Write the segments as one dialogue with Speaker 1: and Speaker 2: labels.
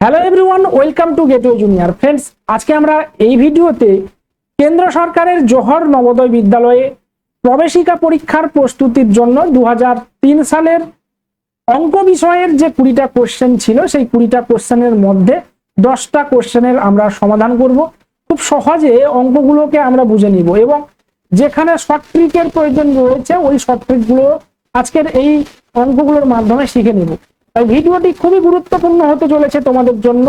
Speaker 1: Hello everyone welcome to Gateway Junior friends আজকে আমরা এই ভিডিওতে কেন্দ্র সরকারের জোহর নবোদয় বিদ্যালয়ে প্রবেশিকা পরীক্ষার প্রস্তুতির জন্য দু হাজার তিন সালের অঙ্ক বিষয়ের যে কুড়িটা কোশ্চেন ছিল, সেই কুড়িটা কোশ্চেনের মধ্যে দশটা কোশ্চেনের আমরা সমাধান করব। খুব সহজে অঙ্কগুলোকে আমরা বুঝে নিব এবং যেখানে শর্ট ট্রিকের প্রয়োজন রয়েছে, ওই শর্ট ট্রিকগুলো আজকের এই অঙ্কগুলোর মাধ্যমে শিখে নিব। তাই ভিডিওটি খুবই গুরুত্বপূর্ণ হতে চলেছে তোমাদের জন্য।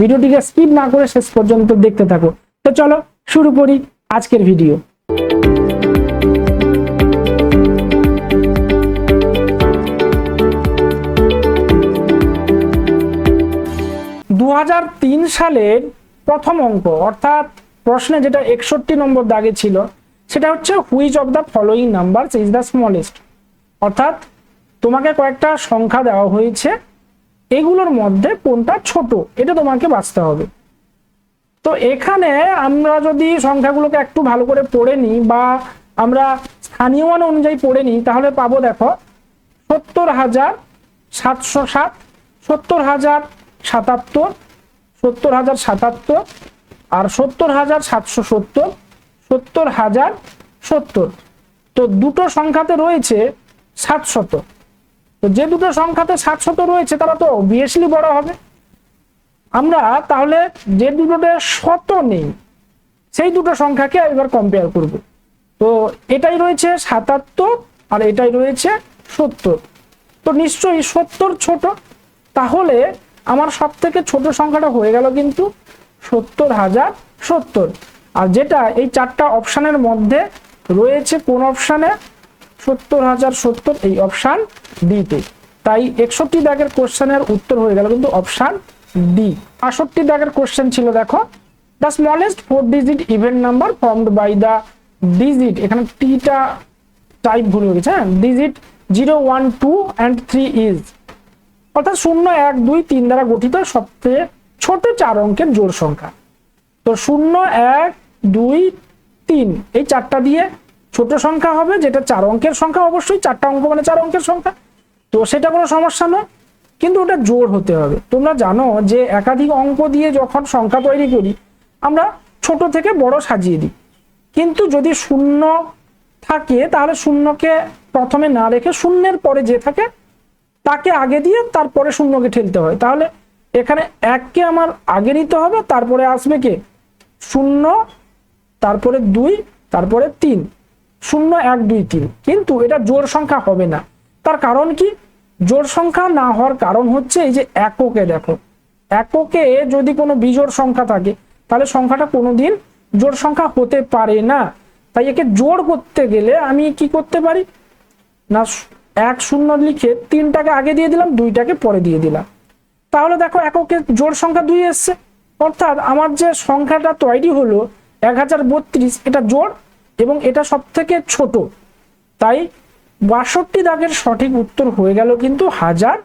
Speaker 1: ভিডিওটিকে স্কিপ না করে শেষ পর্যন্ত দেখতে থাকো। তো চলো শুরু করি আজকের ভিডিও। দু সালের প্রথম অঙ্ক, অর্থাৎ প্রশ্নে যেটা একষট্টি নম্বর দাগে ছিল, সেটা হচ্ছে which of the following number is the smallest অর্থাৎ তোমাকে কয়েকটা সংখ্যা দেওয়া হয়েছে। এগুলোর মধ্যে কোনটা ছোট, এটা তোমাকে বাঁচতে হবে। তো এখানে আমরা যদি সংখ্যাগুলোকে একটু ভালো করে পড়ে নিই বা আমরা স্থানীয় মান অনুযায়ী পড়ে নিই, তাহলে পাবো দেখো, সত্তর হাজার সাতশো সাত, সত্তর হাজার সাতাত্তর, সত্তর হাজার সাতাত্তর আর সত্তর হাজার সাতশো সত্তর সত্তর হাজার সত্তর। তো দুটো সংখ্যাতে রয়েছে সাতশত তো যে দুটো সংখ্যাতে ষাট সাতশত রয়েছে, তারা তো অবভিয়াসলি বড় হবে। আমরা তাহলে যে দুটোতে শত নেই, সেই দুটো সংখ্যাকে এবার কম্পেয়ার করব। তো এটাই রয়েছে সাতাত্তর আর এটাই রয়েছে সত্তর। তো নিশ্চয়ই সত্তর ছোট। তাহলে আমার সব থেকে ছোট সংখ্যাটা হয়ে গেল কিন্তু সত্তর হাজার সত্তর। আর যেটা এই চারটা অপশানের মধ্যে রয়েছে কোন অপশানে সত্তর হাজার সত্তর এই অপশান ডিতে তাই একষট্টি দাগের কোশ্চেনের উত্তর হয়ে গেল কিন্তু অপশান ডি আষট্টি দাগের কোশ্চেন ছিল, দেখো। The smallest four digit event number formed by the digit এখানে টিটা টাইপ ভুল হয়ে গেছে হ্যাঁ? Digit zero one two and three is অর্থাৎ শূন্য, এক, দুই, তিন দ্বারা গঠিত সবচেয়ে ছোট চার অঙ্কের জোড় সংখ্যা। তো শূন্য, এক, দুই, তিন, এই চারটা দিয়ে ছোট সংখ্যা হবে, যেটা চার অঙ্কের সংখ্যা, অবশ্যই চারটা অঙ্ক মানে চার অঙ্কের সংখ্যা। তো সেটা কোনো সমস্যা নয়, কিন্তু ওটা জোড় হতে হবে। তোমরা জানো যে একাধিক অঙ্ক দিয়ে যখন সংখ্যা তৈরি করি, আমরা ছোট থেকে বড় সাজিয়ে দিই। কিন্তু যদি শূন্য থাকে, তাহলে শূন্যকে প্রথমে না রেখে শূন্যের পরে যে থাকে, তাকে আগে দিয়ে তারপরে শূন্যকে ঠেলতে হয়। তাহলে এখানে এককে আমার আগে নিতে হবে, তারপরে আসবে কে? শূন্য, তারপরে দুই, তারপরে তিন। শূন্য এক দুই তিন। কিন্তু এটা জোড় সংখ্যা হবে না। তার কারণ কি? জোড় সংখ্যা না হওয়ার কারণ হচ্ছে এই যে এককে দেখো। এককে যদি কোনো বিজোড় সংখ্যা থাকে, তাহলে সংখ্যাটা কোনোদিন জোড় সংখ্যা হতে পারে না। তাই একে জোড় করতে গেলে আমি কি করতে পারি? না, এক শূন্য লিখে তিনটাকে আগে দিয়ে দিলাম, দুইটাকে পরে দিয়ে দিলাম। তাহলে দেখো এককে জোড় সংখ্যা দুই এসছে। অর্থাৎ আমার যে সংখ্যাটা তৈরি হলো এক হাজার বত্রিশ, এটা জোড় এবং এটা সব থেকে ছোট। তাই বাষট্টি দাগের সঠিক উত্তর হয়ে গেল কিন্তু হাজার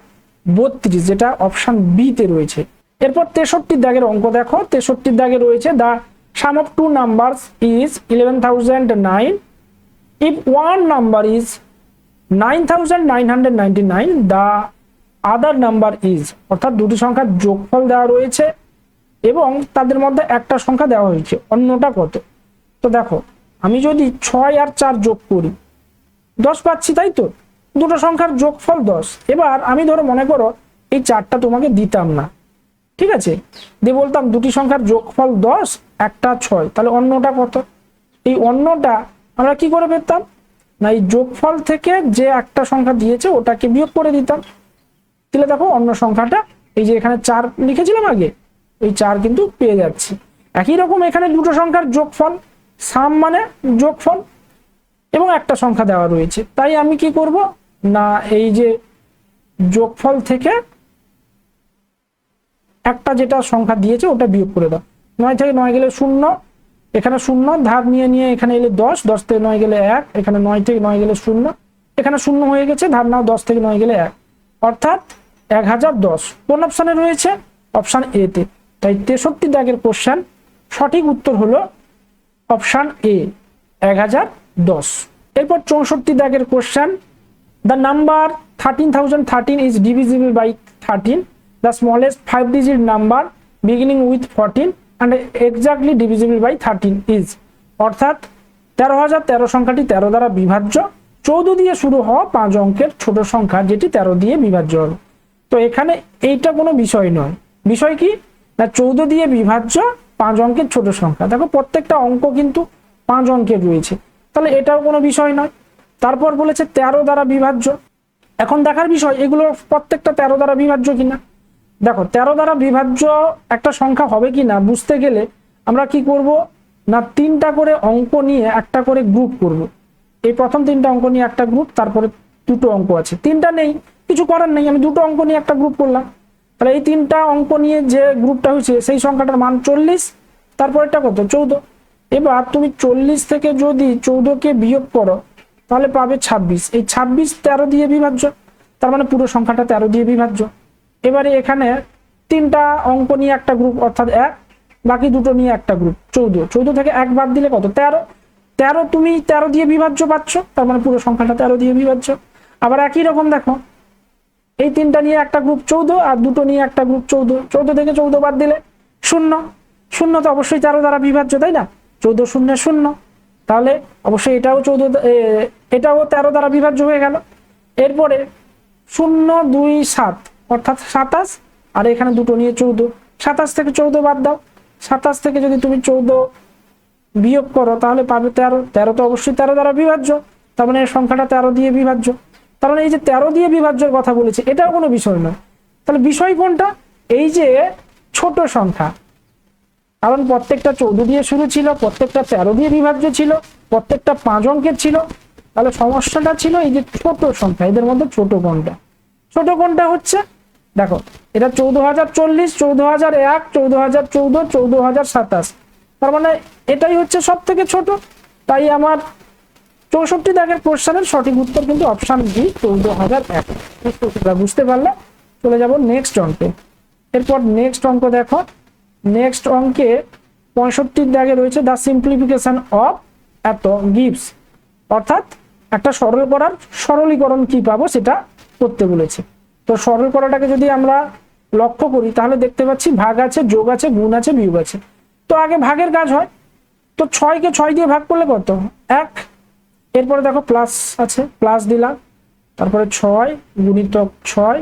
Speaker 1: বত্রিশ, যেটা অপশন বিতে রয়েছে। এরপর তেষট্টি দাগের অঙ্ক দেখো। তেষট্টি দাগে রয়েছে the sum of two number is eleven thousand nine if one number is nine thousand nine hundred ninety nine the other number is অর্থাৎ দুটি সংখ্যার যোগফল দেওয়া রয়েছে এবং তাদের মধ্যে একটা সংখ্যা দেওয়া হয়েছে। অন্যটা কত? তো দেখো আমি যদি ছয় আর চার যোগ করি, দশ পাচ্ছি, তাই তো? দুটো সংখ্যার যোগফল দশ। এবার আমি ধরো মনে করো এই চারটা তোমাকে দিতাম না। ঠিক আছে? দিয়ে বলতাম দুটি সংখ্যার যোগফল দশ, একটা ছয়। তাহলে অন্যটা কত? এই অন্যটা আমরা কি করে পেতাম? না, এই যোগফল থেকে যে একটা সংখ্যা দিয়েছে, ওটাকে বিয়োগ করে দিতাম। তাহলে দেখো অন্য সংখ্যাটা, এই যে এখানে চার লিখেছিলাম আগে, এই চার কিন্তু পেয়ে যাচ্ছি। একই রকম এখানে দুটো সংখ্যার যোগফল সাম মানে যোগফল এবং একটা সংখ্যা দেওয়া রয়েছে। তাই আমি কি করব? না, এই যে যোগফল থেকে একটা যেটা সংখ্যা দিয়েছে ওটা বিয়োগ করে দাও। নয় থেকে নয় গেলে শূন্য, এখানে শূন্য, ধার নিয়ে নিয়ে এখানে এলে দশ দশ থেকে নয় গেলে এক, এখানে নয় থেকে নয় গেলে শূন্য, এখানে শূন্য হয়ে গেছে, ধার নাও দশ থেকে নয় গেলে এক। অর্থাৎ এক হাজার দশ। কোন অপশানে রয়েছে? অপশান এতে তাই তেষট্টি দাগের কোশ্চেন সঠিক উত্তর হলো অপশান এ, এক হাজার দশ। এরপর চৌষট্টি দাগের question the number thirteen thousand thirteen is divisible by thirteen the smallest five digit number beginning with fourteen and exactly divisible by thirteen is অর্থাৎ তেরো হাজার তেরো সংখ্যাটি তেরো দ্বারা বিভাজ্য। চৌদ্দ দিয়ে শুরু হওয়া পাঁচ অঙ্কের ছোট সংখ্যা যেটি তেরো দিয়ে বিভাজ্য। হবে তো এখানে এইটা কোনো বিষয় নয়। বিষয় কি? না, চৌদ্দ দিয়ে বিভাজ্য পাঁচ অঙ্কের ছোট সংখ্যা। দেখো, প্রত্যেকটা অঙ্ক কিন্তু পাঁচ অঙ্কের রয়েছে। তাহলে এটাও কোনো বিষয় নয়। তারপর বলেছে তেরো দ্বারা বিভাজ্য। এখন দেখার বিষয়, এগুলো প্রত্যেকটা তেরো দ্বারা বিভাজ্য কিনা? দেখো, তেরো দ্বারা বিভাজ্য একটা সংখ্যা হবে কিনা বুঝতে গেলে আমরা কি করব? না, তিনটা করে অঙ্ক নিয়ে একটা করে গ্রুপ করব। এই প্রথম তিনটা অঙ্ক নিয়ে একটা গ্রুপ তারপরে দুটো অঙ্ক আছে। তিনটা নেই, কিছু করার নেই। আমি দুটো অঙ্ক নিয়ে একটা গ্রুপ করলাম। তাহলে এই তিনটা অঙ্ক নিয়ে যে গ্রুপটা হয়েছে, সেই সংখ্যাটার মান চল্লিশ, তারপরেরটা কত? চৌদ্দ। এবার তুমি চল্লিশ থেকে যদি চৌদ্দকে বিয়োগ করো, তাহলে পাবে ছাব্বিশ। এই ছাব্বিশ তেরো দিয়ে বিভাজ্য, তার মানে পুরো সংখ্যাটা তেরো দিয়ে বিভাজ্য। এবারে এখানে তিনটা অঙ্ক নিয়ে একটা গ্রুপ, অর্থাৎ এক, বাকি দুটো নিয়ে একটা গ্রুপ, চৌদ্দ। চৌদ্দ থেকে এক বাদ দিলে কত? তেরো। তেরো তুমি তেরো দিয়ে বিভাজ্য পাচ্ছ, তার মানে পুরো সংখ্যাটা তেরো দিয়ে বিভাজ্য। আবার একই রকম দেখো এই তিনটা নিয়ে একটা গ্রুপ চৌদ্দ আর দুটো নিয়ে একটা গ্রুপ চৌদ্দ। চৌদ্দ থেকে চৌদ্দ বাদ দিলে শূন্য। শূন্য তো অবশ্যই তেরো দ্বারা বিভাজ্য, তাই না? চৌদ্দ শূন্য শূন্য। তাহলে অবশ্যই এটাও চৌদ্দ এটাও তেরো দ্বারা বিভাজ্য হয়ে গেল। এরপরে শূন্য দুই সাত, অর্থাৎ সাতাশ, আর এখানে দুটো নিয়ে চৌদ্দ। সাতাশ থেকে চৌদ্দ বাদ দাও। সাতাশ থেকে যদি তুমি চৌদ্দ বিয়োগ করো, তাহলে পাবে তেরো। তেরো তো অবশ্যই তেরো দ্বারা বিভাজ্য। তার মানে সংখ্যাটা তেরো দিয়ে বিভাজ্য। মানে এই যে তেরো দিয়ে বিভাজ্যের কথা বলেছে, এটাও কোনো বিষয় নয়। তাহলে বিষয় কোনটা? এই যে ছোট সংখ্যা। কারণ প্রত্যেকটা চৌদ্দ দিয়ে শুরু ছিল, প্রত্যেকটা তেরো দিয়ে বিভাজ্য ছিল, প্রত্যেকটা পাঁচ অঙ্কের ছিল। তাহলে সমস্যাটা ছিল এই যে ছোট সংখ্যা, এদের মধ্যে ছোট কোনটা? ছোট কোনটা হচ্ছে? দেখো, এটা চৌদ্দ হাজার চল্লিশ, চৌদ্দ হাজার এক, চৌদ্দ হাজার চৌদ্দ চৌদ্দ হাজার সাতাশ। তার মানে এটাই হচ্ছে সব থেকে ছোট। তাই আমার চৌষট্টি দাগের কোশ্চেনের সঠিক উত্তর কিন্তু অপশান বি, চৌদ্দ হাজার এক। বুঝতে পারলে চলে যাব নেক্সট অঙ্কে। এরপর নেক্সট অঙ্ক দেখো। নেক্সট অঙ্কে পঁয়ষট্টির দাগে রয়েছে দ্য সিম্পলিফিকেশন অফ এত গিভস অর্থাৎ একটা সরল করার সরলীকরণ কি পাবো সেটা করতে বলেছে। তো সরল করাটাকে যদি আমরা লক্ষ্য করি, তাহলে দেখতে পাচ্ছি ভাগ আছে, যোগ আছে, গুণ আছে, বিয়োগ আছে। তো আগে ভাগের কাজ হয়। তো ছয়কে ছয় দিয়ে ভাগ করলে কত? এক এরপরে দেখো প্লাস আছে প্লাস দিলাম। তারপরে ছয়, গুণিতক ছয়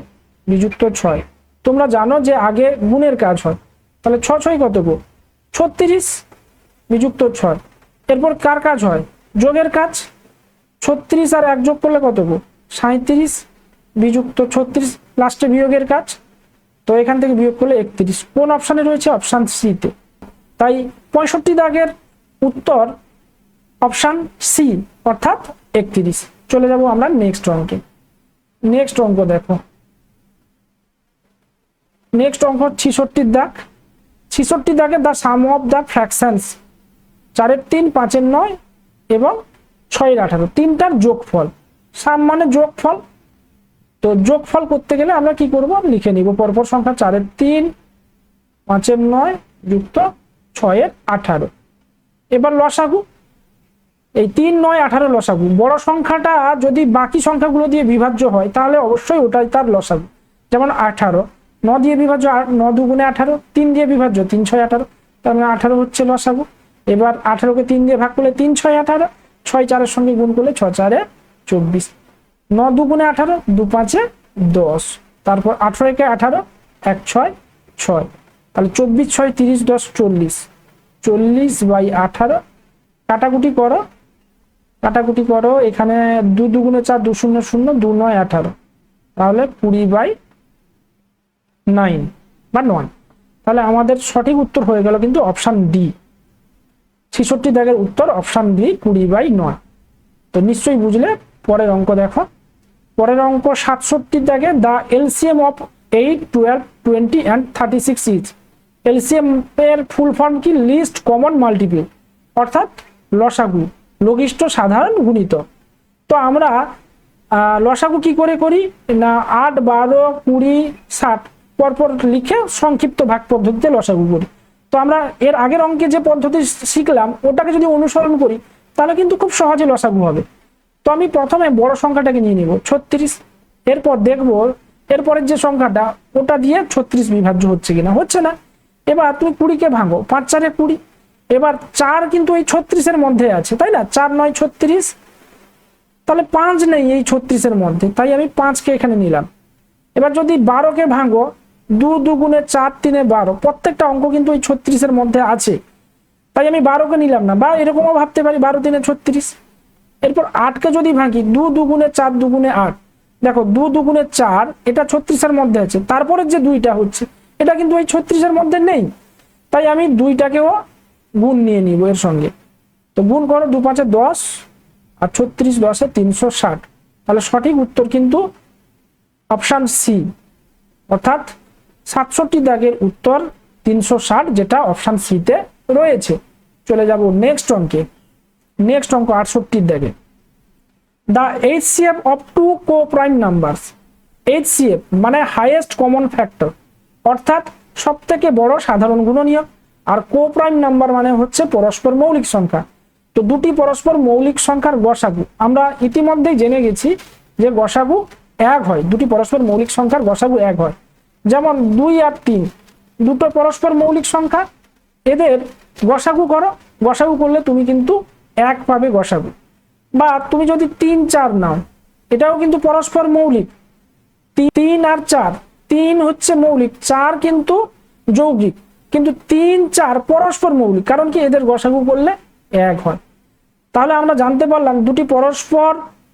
Speaker 1: বিযুক্ত ছয়। তোমরা জানো যে আগে গুণের কাজ হয়। তাহলে ছ ছয় কত গো? ছত্রিশ বিযুক্ত ছয়। এরপর কার কাজ হয়? যোগের কাজ। ছত্রিশ আর এক যোগ করলে কত গো? সাঁত্রিশ বিযুক্ত ছত্রিশ লাস্টে বিয়োগের কাজ। তো এখান থেকে বিয়োগ করলে একত্রিশ। কোন অপশানে রয়েছে অপশান সিতে তাই পঁয়ষট্টি দাগের উত্তর অপশান সি অর্থাৎ একত্রিশ। চলে যাব আমরা নেক্সট অঙ্কে। নেক্সট অঙ্ক দেখো। নেক্সট অঙ্ক ছিষট্টির দাগ। ছিষট্টি দাগে the sum of the fractions চারের তিন, পাঁচের নয় এবং ছয়ের আঠারো। তিনটার যোগফল। সাম মানে যোগফল। তো যোগফল করতে গেলে আমরা কি করব? লিখে নিব। পরপর সংখ্যা চারের তিন, পাঁচের নয় যুক্ত ছয়ের আঠারো। এবার লসাগু। এই তিন, নয়, আঠারো লসাগু। বড় সংখ্যাটা যদি বাকি সংখ্যাগুলো দিয়ে বিভাজ্য হয়, তাহলে অবশ্যই ওটাই তার লসাগু। যেমন আঠারো, ন দিয়ে বিভাজ্য ন দুগুণে আঠারো, তিন দিয়ে বিভাজ্য, তিন, ছয়, আঠারো। তার মানে আঠারো হচ্ছে লসাগু। এবার আঠারোকে তিন দিয়ে ভাগ করলে তিন, ছয়, আঠারো। ছয়, চারের সঙ্গে গুণ করলে ছ চারে চব্বিশ। ন দুগুণে আঠারো, দু পাঁচে দশ। তারপর আঠারো একে আঠারো, এক, ছয় ছয়। তাহলে চব্বিশ, ছয়, তিরিশ, দশ, চল্লিশ। চল্লিশ বাই আঠারো, কাটাকুটি করো কাটাকুটি করো, এখানে দু দুগুণে চার, দু শূন্য শূন্য, দু নয় আঠারো। তাহলে কুড়ি বাই নাইন বা নয়। তাহলে আমাদের সঠিক উত্তর হয়ে গেল কিন্তু অপশান ডি। ছেষট্টি দাগের উত্তর অপশান ডি, কুড়ি বাই নয়। তো নিশ্চয়ই বুঝলে, পরের অঙ্ক দেখো। পরের অঙ্ক সাতষট্টি দাগে the LCM of eight, twelve, twenty and thirty six is. LCM এর ফুল ফর্ম কি? Least, common, multiple. অর্থাৎ লসাগু। লঘিষ্ঠ সাধারণ গুণিত। তো আমরা লসাগু কি করে করি? না, আট, বারো, কুড়ি, ষাট, পরপর লিখে সংক্ষিপ্ত ভাগ পদ্ধতিতে লসাগু করি। তো আমরা এর আগের অঙ্কে যে পদ্ধতি শিখলাম, ওটাকে যদি অনুসরণ করি, তাহলে কিন্তু খুব সহজে লসাগু হবে। তো আমি প্রথমে বড় সংখ্যাটাকে নিয়ে নিব, ছত্রিশ। এরপর দেখব, এরপরের যে সংখ্যাটা, ওটা দিয়ে ছত্রিশ বিভাজ্য হচ্ছে কিনা। হচ্ছে না। এবার তুমি কুড়িকে ভাঙো, পাঁচ চারে কুড়ি। এবার চার কিন্তু এই ছত্রিশের মধ্যে আছে, তাই না? চার নয় ছত্রিশ। তাহলে পাঁচ নেই এই ছত্রিশের মধ্যে, তাই আমি পাঁচকে এখানে নিলাম। এবার যদি বারোকে ভাঙো, দু দুগুণে চার তিনে বারো, প্রত্যেকটা অঙ্ক কিন্তু এই ছত্রিশের মধ্যে আছে। তাই আমি বারোকে নিলাম না, বা এরকমও ভাবতে পারি, বারো তিনে ছত্রিশ। এরপর আটকে যদি ভাঙি, দু দুগুণে চার দুগুণে আট। দেখো, দু দুগুণে চার, এটা ছত্রিশের মধ্যে আছে তারপরে যে দুইটা হচ্ছে, এটা কিন্তু এই ছত্রিশের মধ্যে নেই। তাই আমি দুইটাকেও গুণ নিয়ে নিব এর সঙ্গে। তো গুণ করো দু পাঁচে দশ আর ছত্রিশ দশে তিনশো ষাট। তাহলে সঠিক উত্তর কিন্তু অপশান সি অর্থাৎ সাতষট্টি দাগের উত্তর তিনশো ষাট যেটা অপশান সিতে রয়েছে। চলে যাব নেক্সট অঙ্কে। নেক্সট অঙ্ক আটষট্টির দাগে। The F of two co prime numbers F মানে হাইয়েস্ট কমন ফ্যাক্টর অর্থাৎ সব থেকে বড় সাধারণ গুণনীয়ক। আর কো প্রাইম নাম্বার মানে হচ্ছে পরস্পর মৌলিক সংখ্যা। তো দুটি পরস্পর মৌলিক সংখ্যার গসাগু আমরা ইতিমধ্যেই জেনে গেছি যে গসাগু এক হয়, দুটি পরস্পর মৌলিক সংখ্যার গসাগু এক হয়। যেমন দুই আর তিন, দুটো পরস্পর মৌলিক সংখ্যা। এদের গসাগু করো গসাগু করলে তুমি কিন্তু এক পাবে গসাগু বা তুমি যদি তিন চার নাও, এটাও কিন্তু পরস্পর মৌলিক। তিন আর চার, তিন হচ্ছে মৌলিক, চার কিন্তু যৌগিক। কিন্তু তিন, চার পরস্পর মৌলিক, কারণ কি এদের গসাগু করলে এক হয়। তাহলে আমরা জানতে পারলাম দুটি পরস্পর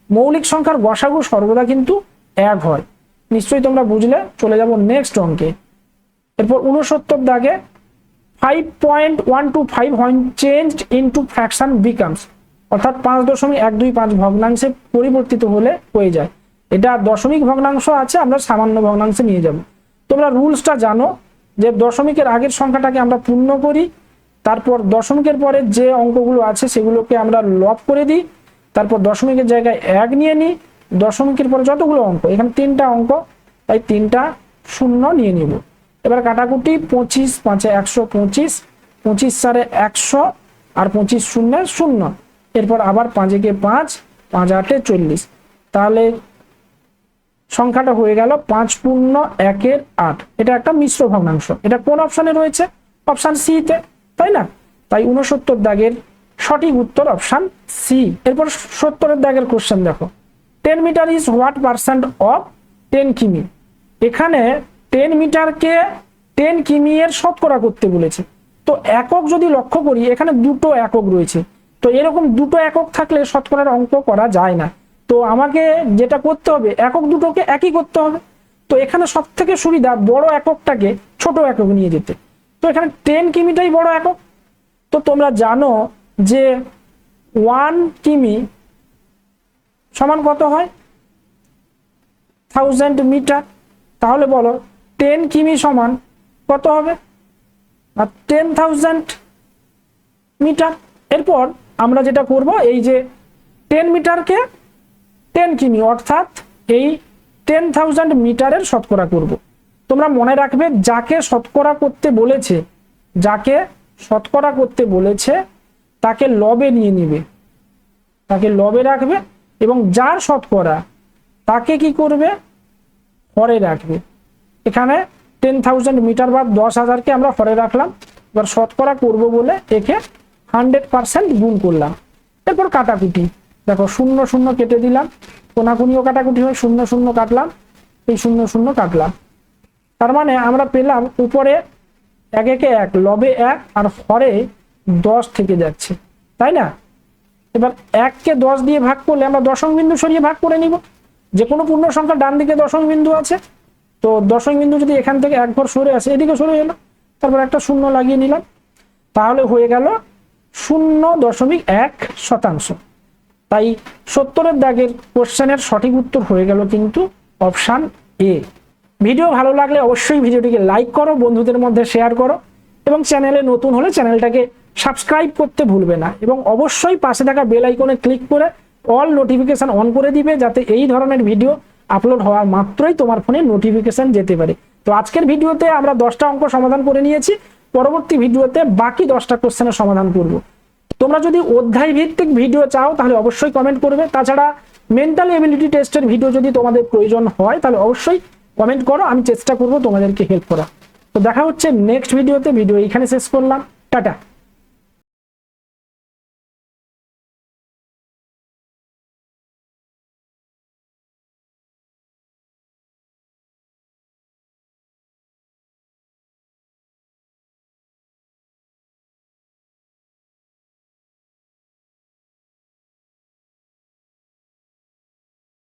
Speaker 1: মৌলিক সংখ্যার গসাগু সর্বদা কিন্তু এক হয়। নিশ্চয়ই তোমরা বুঝলে, চলে যাব নেক্সট অঙ্কে। এরপর উনসত্তর দাগে five point one two five changed into fraction becomes অর্থাৎ পাঁচ দশমিক এক দুই পাঁচ ভগ্নাংশে পরিবর্তিত হলে হয়ে যায়। এটা দশমিক ভগ্নাংশ আছে, আমরা সামান্য ভগ্নাংশে নিয়ে যাব। তোমরা রুলসটা জানো যে দশমিকের আগের সংখ্যাটাকে আমরা পূর্ণ করি, তারপর দশমিকের পরে যে অঙ্কগুলো আছে সেগুলোকে আমরা লব করে দিই, তারপর দশমিকের জায়গায় এক নিয়ে নিই, দশমিকের পরে যতগুলো অঙ্ক, এখানে তিনটা অঙ্ক, তাই তিনটা শূন্য নিয়ে নিব। এবার কাটাকুটি, পঁচিশ পাঁচে একশো পঁচিশ পঁচিশ চারে একশো আর পঁচিশ শূন্য শূন্য। এরপর আবার পাঁচে পাঁচেকে পাঁচ পাঁচ আটে চল্লিশ। তাহলে সংখ্যাটা হয়ে গেল পাঁচ পূর্ণ একের আট। এটা একটা মিশ্র ভগ্নাংশ। এটা কোন অপশানে রয়েছে? অপশান সি তে, তাই না? তাই উনসত্তর দাগের সঠিক উত্তর অপশান সি এরপর সত্তরের দাগের কোশ্চেন দেখো। Ten meter is what percent of ten কিমি? এখানে টেন মিটারকে টেন কিমি এর শতকরা করতে বলেছে। তো একক যদি লক্ষ্য করি, এখানে দুটো একক রয়েছে। তো এরকম দুটো একক থাকলে শতকরার অঙ্ক করা যায় না। তো আমাকে যেটা করতে হবে, একক দুটোকে একই করতে হবে। তো এখানে সব থেকে সুবিধা, বড় এককটাকে ছোট একক নিয়ে যেতে। তো এখানে টেন কিমিটাই বড় একক। তো তোমরা জানো যে ওয়ান কিমি সমান কত হয়? Thousand meter. তাহলে বলো টেন কিমি সমান কত হবে? আর টেন থাউজেন্ড মিটার। এরপর আমরা যেটা করব, এই যে টেন মিটারকে টেন কিমি, অর্থাৎ এই টেন থাউজেন্ড মিটারের শতকরা করব। তোমরা মনে রাখবে, যাকে শতকরা করতে বলেছে, যাকে শতকরা করতে বলেছে, তাকে লবে নিয়ে নিবে। তাকে লবে রাখবে এবং যার শতকরা, তাকে কি করবে? হরে রাখবে। এখানে টেন থাউজেন্ড মিটার বা দশ হাজারকে আমরা হরে রাখলাম। এবার শতকরা করব বলে একে হান্ড্রেড পার্সেন্ট গুণ করলাম। এরপর কাটাকুটি। দেখো শূন্য শূন্য কেটে দিলাম। কোনাকুনিও কাটাকুটি হয় শূন্য শূন্য কাটলাম, এই শূন্য শূন্য কাটলাম। তার মানে আমরা পেলাম উপরে এক একে এক, লবে এক আর হরে দশ থেকে যাচ্ছে, তাই না? এবার এককে দশ দিয়ে ভাগ করলে আমরা দশম বিন্দু সরিয়ে ভাগ করে নিব। যে কোনো পূর্ণ সংখ্যা ডান দিকে দশম বিন্দু আছে। তো দশম বিন্দু যদি এখান থেকে এক ঘর সরে আসে, এদিকে সরে এলো, তারপর একটা শূন্য লাগিয়ে নিলাম। তাহলে হয়ে গেল শূন্য দশমিক এক শতাংশ। তাই সত্তরের দাগের কোশ্চেনের সঠিক উত্তর হয়ে গেল কিন্তু অপশান এ। ভিডিও ভালো লাগলে অবশ্যই ভিডিওটিকে লাইক করো, বন্ধুদের মধ্যে শেয়ার করো এবং চ্যানেলে নতুন হলে চ্যানেলটাকে সাবস্ক্রাইব করতে ভুলবে না এবং অবশ্যই পাশে থাকা বেল আইকনে ক্লিক করে অল নোটিফিকেশন অন করে দিবে যাতে এই ধরনের ভিডিও আপলোড হওয়ার মাত্রই তোমার ফোনে নোটিফিকেশন যেতে পারে। তো আজকের ভিডিওতে আমরা দশটা অঙ্ক সমাধান করে নিয়েছি, পরবর্তী ভিডিওতে বাকি দশটা কোশ্চেনের সমাধান করব। তোমরা যদি অধ্যায় ভিত্তিক ভিডিও চাও, তাহলে অবশ্যই কমেন্ট করবে। তাছাড়া মেন্টাল এবিলিটি টেস্টের ভিডিও যদি তোমাদের প্রয়োজন হয়, তাহলে অবশ্যই কমেন্ট করো, আমি চেষ্টা করব তোমাদেরকে হেল্প করা তো দেখা হচ্ছে নেক্সট ভিডিওতে ভিডিও এখানে শেষ করলাম। টাটা।